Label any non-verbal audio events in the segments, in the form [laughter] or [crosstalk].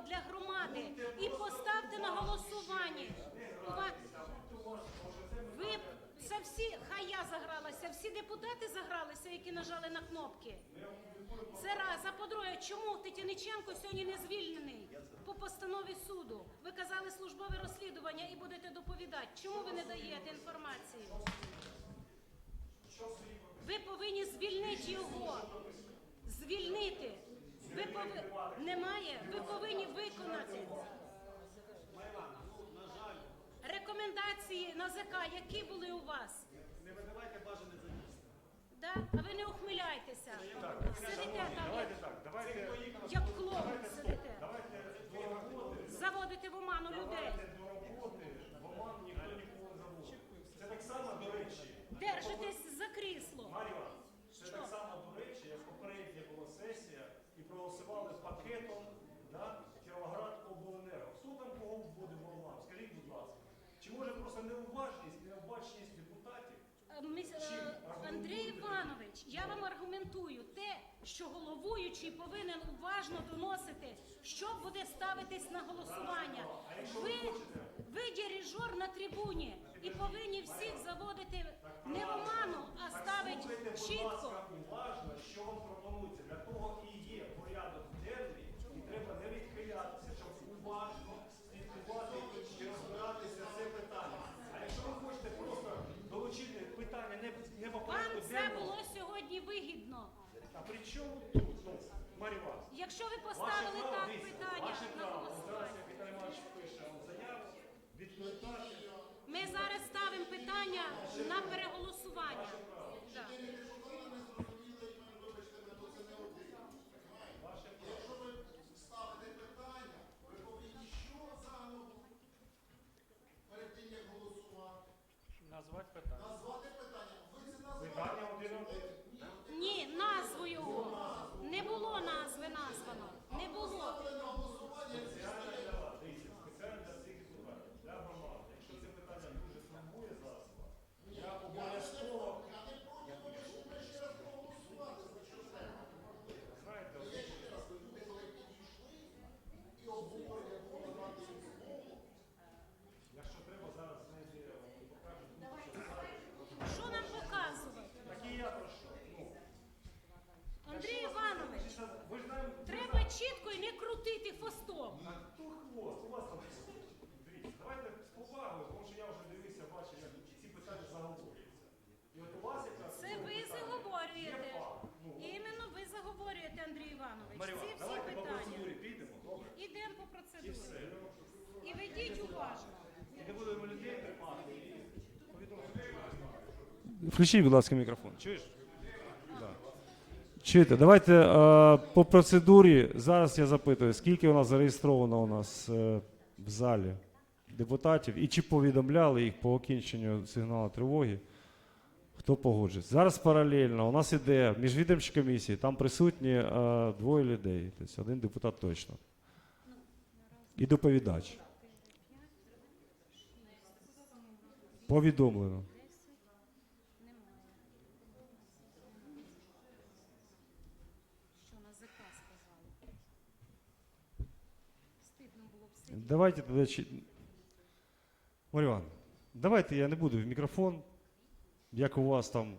для громади. І поставте на голосування. Ви це всі, хай я загралася, всі депутати загралися, які нажали на кнопки. Це раз. А по-друге, чому Тетяниченко сьогодні не звільнений по постанові суду? Ви казали службове розслідування і будете доповідати. Чому ви не даєте інформацію? Ви повинні звільнити його. Звільнити. Ви пови... Немає. Ви повинні виконати. Рекомендації які були у вас? Не видавайте бажане за місце. Да? А ви не ухмиляйтеся. Сидите там, Давайте як, так, давайте, як клоун сидите. давайте до роботи, Заводите в оману людей. давайте до роботи, в оману ніхто нікого не заводить. Це так само, до речі, Держитесь за крісло. Маріва, це Що? так само, до речі, як попередня була сесія і проголосували пакетом да, Кіровоград обленерго. Хто там кого вводив в оману? Скажіть, будь ласка. Чи може просто неуважність, необачність депутатів? Е, міс- е, Андрій Іванович, я вам аргументую те, що головуючий повинен уважно доносити, що буде ставитись на голосування. Ви, ви дирижер на трибуні і повинні всіх заводити не в оману, а ставити чітко. уважно, що вам пропонується. Для того і є порядок денний, і треба не відхилятися, щоб уважно слідкувати і розбиратися це питання. А якщо ви хочете просто долучити питання не, не по Вам порядку це денному, було сьогодні вигідно. а при чому тут? Ну, Маріва, Якщо ви ваше поставили право, так дивіться, питання ваше на право. Зараз голосування. Віталій Іванович пише заяву. Ми зараз ставимо питання на переголосування. Да. Якщо ви ставите питання, ви повинні що заново перед тим, як голосувати? Назвати питання. Назвати питання. Ви це назвали. Питання один один. Ні, назву його. Не було назви названо. Не було. Спеціально для вас, дивіться, спеціально для всіх депутатів, для громади. Якщо це питання дуже турбує зараз вас, я обов'язково, Я не проти, бо ми ж ми ще раз проголосувати за що треба. знаєте, от Я ще раз, люди, коли підійшли і обговорення було надати їм слово, якщо треба, зараз знайти, я вам покажу. Що нам показувати? Так і я прошу. Ну, Андрій Іванович, це- ви ж нам... треба чітко і не крутити хвостом. А хто хвост? У вас там Дивіться, давайте з повагою, тому що я вже дивився, бачив, як ці питання заговорюються. І от у вас якраз... Це цього ви питання заговорюєте. є факт. Ну, Іменно ви заговорюєте, Андрій Іванович. Маріва, Ці всі давайте по питання. процедурі підемо, добре? Ідемо по І процедурі. все. І ведіть уважно. І не будемо людей тримати. і повідомити. Включіть, будь ласка, мікрофон. Чуєш? Да. Чуєте, давайте е, по процедурі. Зараз я запитую, скільки у нас зареєстровано у нас е, в залі депутатів і чи повідомляли їх по окінченню сигналу тривоги? Хто погоджується? Зараз паралельно у нас іде міжвідомчі комісії, там присутні е, двоє людей, тобто один депутат точно. І доповідач. Повідомлено. Давайте тоді. Мар'ян, давайте я не буду в мікрофон, як у вас там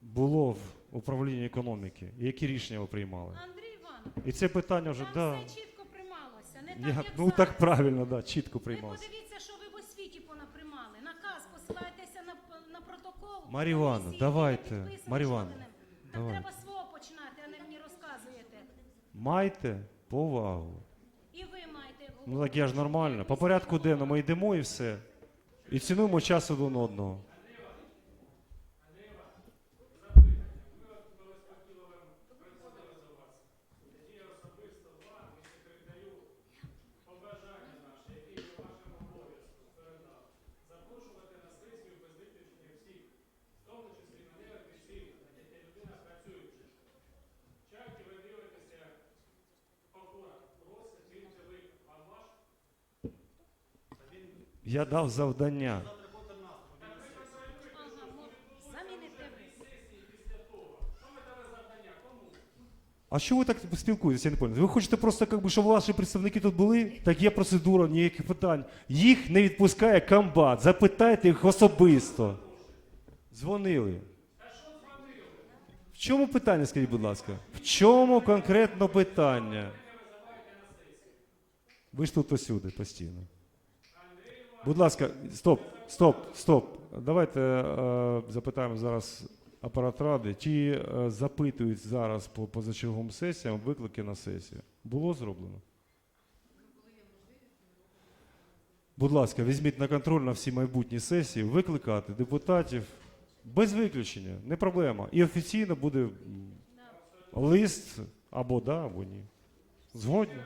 було в управлінні економіки, і які рішення ви приймали. Андрій Іванович, І це питання вже, там да. все чітко приймалося. Не так, Я, як ну зараз. так правильно, да, чітко Ви приймалося. подивіться, що ви в освіті понаприймали. Наказ посилаєтеся на, на протокол. Мар'я Івановна, давайте. не підписаний Мар'я Івановна, жодним. Так давайте. треба свого починати, а не мені розказуєте. Майте повагу. І ви маєте. Ну так я ж нормально. По порядку денному йдемо і все. І цінуємо час один одного. Я дав завдання. А що ви так спілкуєтеся? Я не пам'ятаю. Ви хочете просто, як би, щоб ваші представники тут були? Так є процедура, ніяких питань. Їх не відпускає комбат. Запитайте їх особисто. Дзвонили. В чому питання, скажіть, будь ласка? В чому конкретно питання? Ви ж тут усюди постійно. Будь ласка, стоп, стоп, стоп. Давайте е, запитаємо зараз апарат ради, чи е, запитують зараз по позачерговим сесіям виклики на сесію. Було зроблено? Будь ласка, візьміть на контроль на всі майбутні сесії, викликати депутатів без виключення, не проблема. І офіційно буде лист або да, або ні. Згодні?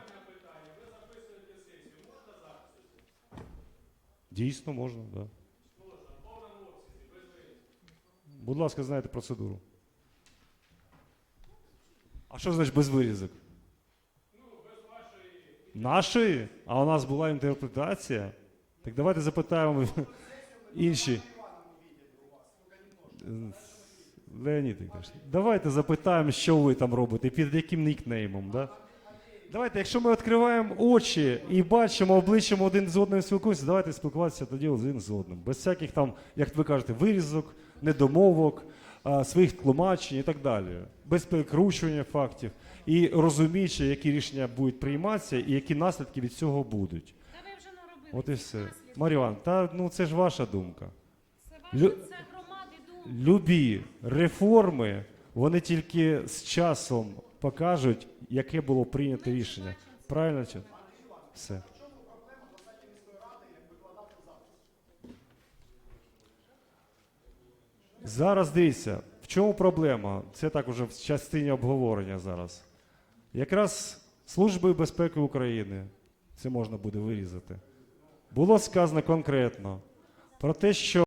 Дійсно можна, так. Да. Будь ласка, знайте процедуру. А що значить без вирізок? Нашої? А у нас була інтерпретація. Так давайте запитаємо [laughs] інші. Леонід Ігорович, давайте запитаємо, що ви там робите, під яким нікнеймом. Да? Давайте, якщо ми відкриваємо очі і бачимо обличчям один з одним спілкуємося, давайте спілкуватися тоді один з одним. Без всяких там, як ви кажете, вирізок, недомовок, а, своїх тлумачень і так далі. Без перекручування фактів і розуміючи, які рішення будуть прийматися і які наслідки від цього будуть. Та ви вже наробили. От і все. наслідків. Мар'ян, та ну це ж ваша думка. Це ваша, Лю- це громади думки. Любі реформи, вони тільки з часом покажуть, яке було прийнято рішення. Правильно чи? Все. Зараз дивіться, в чому проблема? Це так уже в частині обговорення зараз. Якраз Служби безпеки України, це можна буде вирізати, було сказано конкретно про те, що